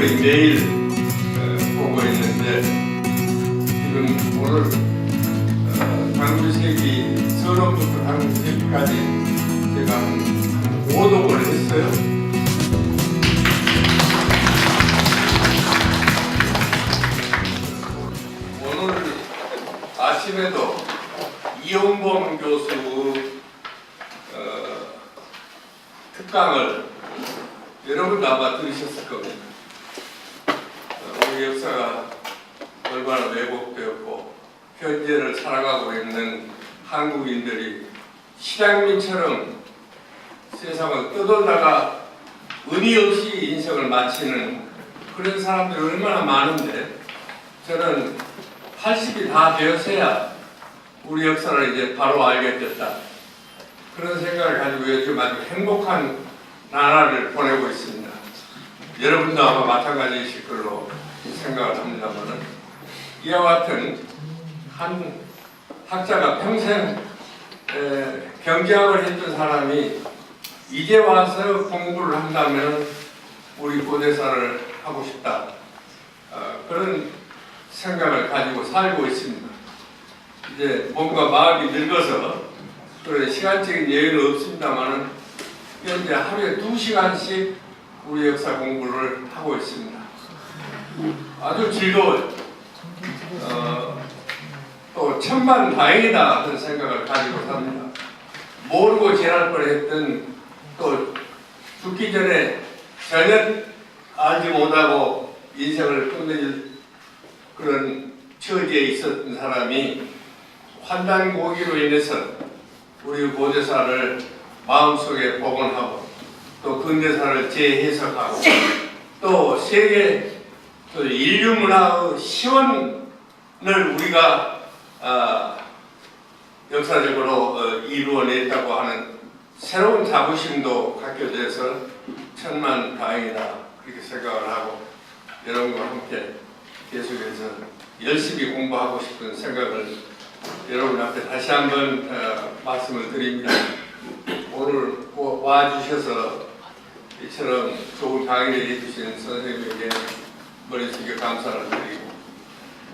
거의 매일 어, 보고 있는데 지금 오늘 어, 당구색이 서론부터 당구색까지 제가 한 5독을 했어요. 오늘 아침에도 이용범 교수 어, 특강을 여러분 아마 들으셨을 겁니다. 역사가 얼마나 왜곡되었고 현재를 살아가고 있는 한국인들이 실향민처럼 세상을 떠돌다가 의미 없이 인생을 마치는 그런 사람들이 얼마나 많은데 저는 80이 다 되었어야 우리 역사를 이제 바로 알게 됐다. 그런 생각을 가지고 요즘 아주 행복한 나라를 보내고 있습니다. 여러분도 아마 마찬가지이실 걸로 생각을 합니다만은 이와 같은 한 학자가 평생 에, 경제학을 했던 사람이 이제 와서 공부를 한다면 우리 고대사를 하고 싶다. 어, 그런 생각을 가지고 살고 있습니다. 이제 뭔가 마음이 늙어서 그런 시간적인 여유는 없습니다만은 현재 하루에 두 시간씩 우리 역사 공부를 하고 있습니다. 아주 즐거워요. 어, 또 천만 다행이다 하는 생각을 가지고 삽니다. 모르고 지날 뻔했던 또 죽기 전에 전혀 알지 못하고 인생을 끝내줄 그런 처지에 있었던 사람이 환단 고기로 인해서 우리 모대사를 마음속에 복원하고 또 근대사를 재해석하고 또 세계 또 인류 문화의 시원을 우리가 아, 역사적으로 어, 이루어냈다고 하는 새로운 자부심도 갖게 돼서 천만 다행이다 그렇게 생각을 하고 여러분과 함께 계속해서 열심히 공부하고 싶은 생각을 여러분 앞에 다시 한번 어, 말씀을 드립니다. 오늘 와- 와주셔서 이처럼 좋은 강의를 해주신 선생님에게 머리 숙여 감사를 드리고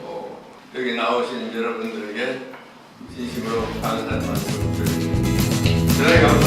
어, 여기 나오신 여러분들에게 진심으로 감사의 말씀을 드립니다.